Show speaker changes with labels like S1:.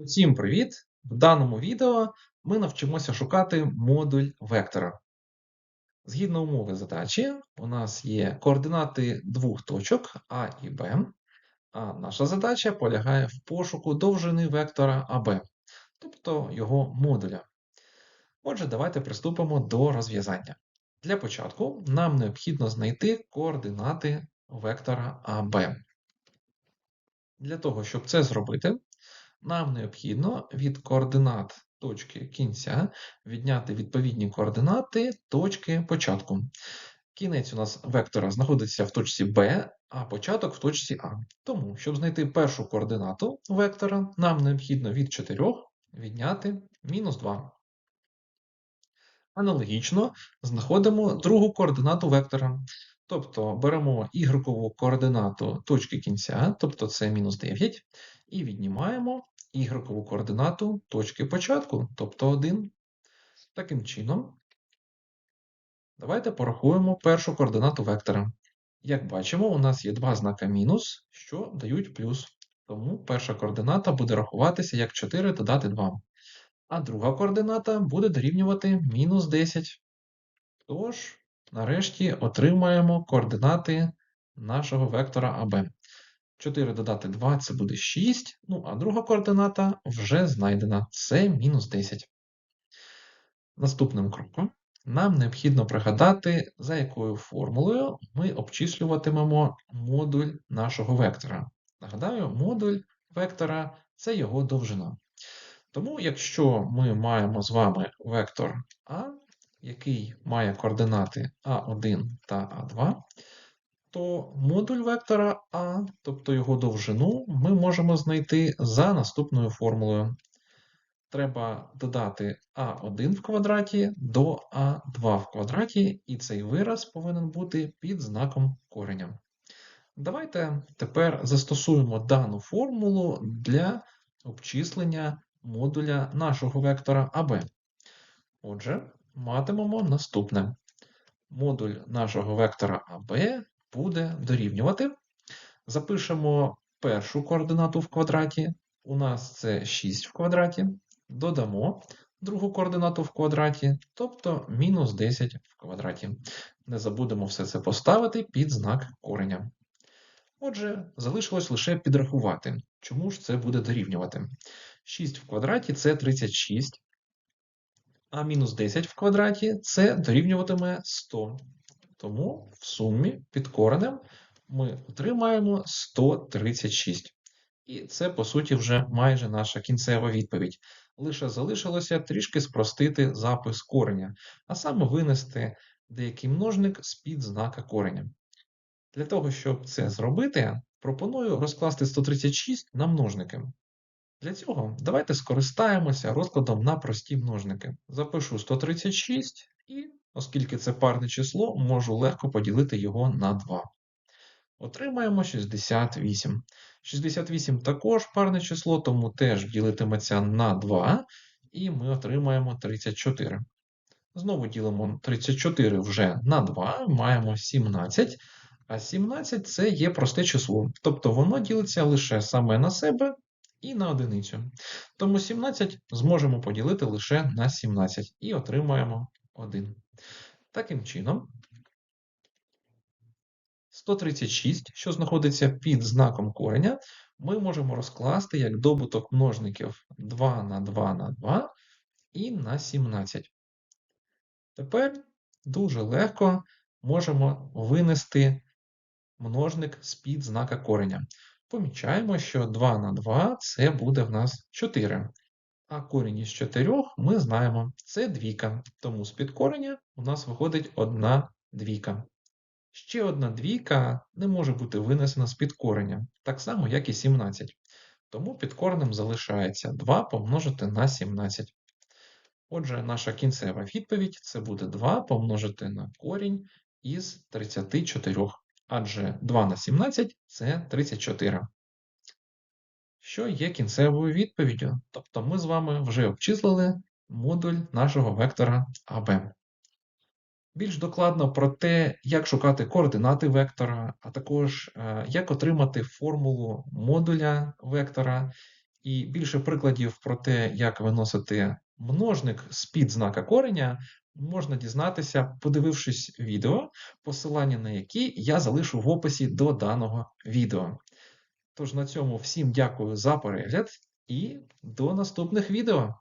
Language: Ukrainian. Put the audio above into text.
S1: Усім привіт! В даному відео ми навчимося шукати модуль вектора. Згідно умови задачі, у нас є координати двох точок А і Б, а наша задача полягає в пошуку довжини вектора АБ, тобто його модуля. Отже, давайте приступимо до розв'язання. Для початку нам необхідно знайти координати вектора АБ. Для того, щоб це зробити, нам необхідно від координат точки кінця відняти відповідні координати точки початку. Кінець у нас вектора знаходиться в точці B, а початок в точці А. Тому, щоб знайти першу координату вектора, нам необхідно від 4 відняти мінус 2. Аналогічно знаходимо другу координату вектора. Тобто беремо ігрокову координату точки кінця, тобто це мінус 9, і віднімаємо ігрокову координату точки початку, тобто 1. Таким чином, давайте порахуємо першу координату вектора. Як бачимо, у нас є два знака мінус, що дають плюс. Тому перша координата буде рахуватися як 4 додати 2. А друга координата буде дорівнювати мінус 10. Тож, нарешті отримаємо координати нашого вектора АБ. 4 додати 2 це буде 6. Ну, а друга координата вже знайдена. Це мінус 10. Наступним кроком нам необхідно пригадати, за якою формулою ми обчислюватимемо модуль нашого вектора. Нагадаю, модуль вектора це його довжина. Тому, якщо ми маємо з вами вектор А, який має координати А1 та А2, то модуль вектора А, тобто його довжину, ми можемо знайти за наступною формулою. Треба додати А1 в квадраті до А2 в квадраті, і цей вираз повинен бути під знаком кореня. Давайте тепер застосуємо дану формулу для обчислення модуля нашого вектора АБ. Отже, матимемо наступне. Модуль нашого вектора АБ буде дорівнювати. Запишемо першу координату в квадраті. У нас це 6 в квадраті. Додамо другу координату в квадраті, тобто мінус 10 в квадраті. Не забудемо все це поставити під знак кореня. Отже, залишилось лише підрахувати, чому ж це буде дорівнювати. 6 в квадраті це 36, а мінус 10 в квадраті це дорівнюватиме 100. Тому в сумі під коренем ми отримаємо 136. І це, по суті, вже майже наша кінцева відповідь. Лише залишилося трішки спростити запис кореня, а саме винести деякий множник з-під знака кореня. Для того, щоб це зробити, пропоную розкласти 136 на множники. Для цього давайте скористаємося розкладом на прості множники. Запишу 136 і, оскільки це парне число, можу легко поділити його на 2. Отримаємо 68. 68 також парне число, тому теж ділитиметься на 2, і ми отримаємо 34. Знову ділимо 34 вже на 2, маємо 17. А 17 це є просте число, тобто воно ділиться лише саме на себе і на одиницю. Тому 17 зможемо поділити лише на 17 і отримаємо 1. Таким чином, 136, що знаходиться під знаком кореня, ми можемо розкласти як добуток множників 2 на 2 на 2 і на 17. Тепер дуже легко можемо винести множник з-під знака кореня. Помічаємо, що 2 на 2 це буде в нас 4. А корінь із 4 ми знаємо, це двійка. Тому з під кореня у нас виходить одна двійка. Ще одна двійка не може бути винесена з під кореня, так само, як і 17. Тому під коренем залишається 2 помножити на 17. Отже, наша кінцева відповідь це буде 2 помножити на корінь із 34 адже 2 на 17 це 34. Що є кінцевою відповіддю? Тобто ми з вами вже обчислили модуль нашого вектора АБ. Більш докладно про те, як шукати координати вектора, а також е, як отримати формулу модуля вектора І більше прикладів про те, як виносити множник з-під знака кореня, можна дізнатися, подивившись відео, посилання на які я залишу в описі до даного відео. Тож на цьому всім дякую за перегляд і до наступних відео.